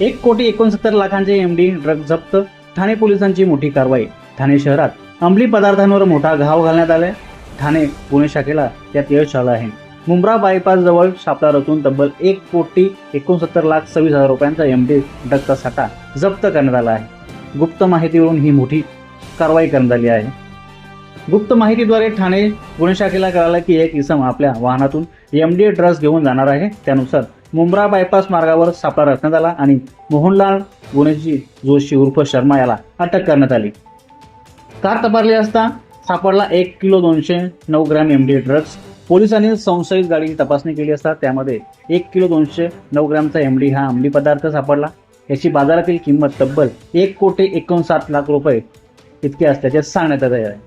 एक कोटी एकोणसत्तर लाखांचे एमडी ड्रग जप्त. ठाणे पोलिसांची मोठी कारवाई. ठाणे शहरात अंमली पदार्थांवर मोठा घाव घालण्यात आलाय. ठाणे पुणे शाखेला त्यात यश आलं आहे. मुंब्रा बायपास जवळ सापळा रचून तब्बल एक कोटी एकोणसत्तर लाख सव्वीस हजार रुपयांचा एमडी ड्रगचा साठा जप्त करण्यात आला आहे. गुप्त माहितीवरून ही मोठी कारवाई करण्यात आली आहे. गुप्त माहितीद्वारे ठाणे गुन्हे शाखेला कळालं की एक इसम आपल्या वाहनातून एमडी ड्रग्ज घेऊन जाणार आहे. त्यानुसार मुंब्रा बायपास मार्गावर सापळा रचण्यात आला आणि मोहनलाल गुणजी जोशी उर्फ शर्मा याला अटक करण्यात आली. कार तपासली असता सापडला एक किलो दोनशे नऊ ग्रॅम एम डी ड्रग्ज पोलिसांनी संशयित गाडीची तपासणी केली असता त्यामध्ये एक किलो दोनशे नऊ ग्रॅमचा एम डी हा अंमली पदार्थ सापडला. याची बाजारातील किंमत तब्बल एक कोटी एकोणसाठ लाख रुपये इतके असल्याचे सांगण्यात आले आहे.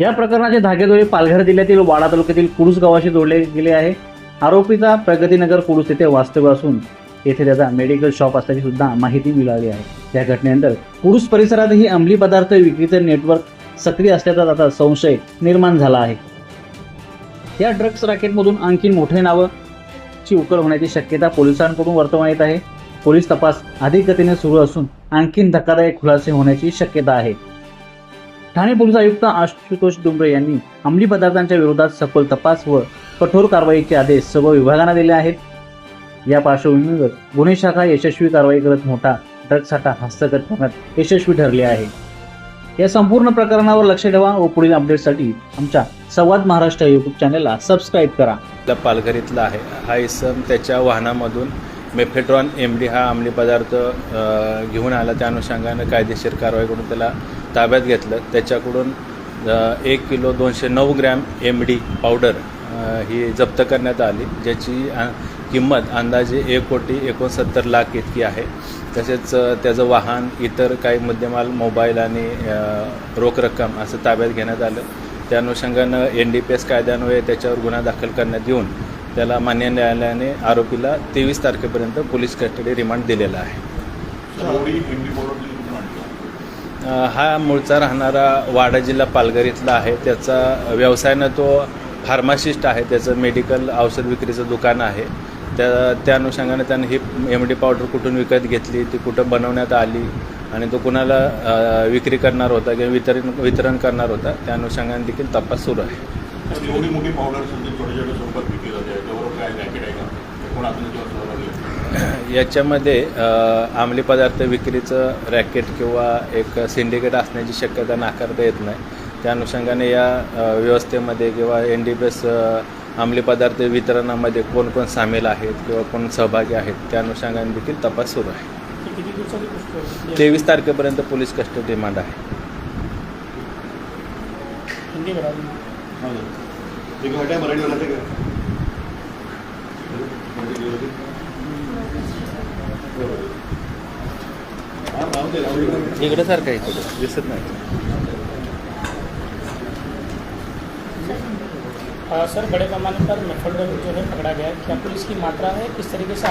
या प्रकरणाचे धागेदोरे पालघर जिल्ह्यातील वाडा तालुक्यातील कुरुस गावाशी जोडले गेले आहे. आरोपीचा प्रगतीनगर पोलीस येथे वास्तव्य असून येथे त्याचा मेडिकल शॉप असल्याची सुद्धा माहिती मिळाली आहे. या घटनेनंतर पुरुष परिसरातही अंमली पदार्थ विक्रीचे नेटवर्क सक्रिय असल्याचा आता संशय निर्माण झाला आहे. या ड्रग्स रॅकेटमधून आणखी मोठे नावं ची उकल होण्याची शक्यता पोलिसांकडून वर्तवण्यात येत आहे. पोलीस तपास अधिक गतीने सुरू असून आणखीन धक्कादायक खुलासे होण्याची शक्यता आहे. ठाणे पोलीस आयुक्त आशुतोष डुंबरे यांनी अंमली पदार्थांच्या विरोधात सखोल तपास व कठोर कारवाईचे आदेश सर्व विभागांना दिले आहेत. या पार्श्वभूमीवर गुन्हे शाखा यशस्वी कारवाई करत मोठा ड्रग साठा हस्तगत करण्यात यशस्वी ठरले आहे. या संपूर्ण प्रकरणावर लक्ष ठेवा. व पुढील अपडेटसाठी आमच्या संवाद महाराष्ट्र यूट्यूब चॅनलला सबस्क्राईब करा. पालघर इथला आहे. हा इसम त्याच्या वाहनामधून मेफेड्रॉन एम डी हा अंमली पदार्थ घेऊन आला. त्या अनुषंगानं कायदेशीर कारवाई करून त्याला ताब्यात घेतलं. त्याच्याकडून एक किलो दोनशे नऊ ग्रॅम एम डी पावडर ही जप्त करण्यात आली ज्याची किंमत अंदाजे एक कोटी एकोणसत्तर लाख इतकी आहे. तसेच त्याचं वाहन इतर काही मुद्देमाल मोबाईल आणि रोख रक्कम असं ताब्यात घेण्यात आलं. त्या अनुषंगानं एन डी पी एस कायद्यान्वये त्याच्यावर गुन्हा दाखल करण्यात येऊन त्याला मान्य न्यायालयाने आरोपीला तेवीस तारखेपर्यंत पोलीस कस्टडी रिमांड दिलेला आहे. हा मूळचा राहणारा वाडा जिल्हा पालघर इथला आहे. त्याचा व्यवसायानं तो फार्मासिस्ट आहे त्याचं मेडिकल औषध विक्रीचं दुकान आहे. त्या त्या अनुषंगाने त्यानं ही एम डी पावडर कुठून विकत घेतली ती कुठं बनवण्यात आली आणि तो कुणाला विक्री करणार होता किंवा वितरण वितरण करणार होता त्या अनुषंगाने देखील तपास सुरू आहे. याच्यामध्ये अंमली पदार्थ विक्रीचं रॅकेट किंवा एक सिंडिकेट असण्याची शक्यता नाकारता येत नाही. त्या अनुषंगाने या व्यवस्थेमध्ये किंवा एन डी पी एस अंमली पदार्थ वितरणामध्ये कोण कोण सामील आहेत किंवा कोण सहभागी आहेत त्या अनुषंगाने देखील तपास सुरू आहे? तेवीस तारखेपर्यंत पोलीस कस्टडी रिमांड आहे. हा, दे. इकडे सारखं आहे इकडे. दिसत नाही. सर बड़े पैमाने पर मेथड जो है पकड़ा गया है। क्या पुलिस की मात्रा है? किस तरीके से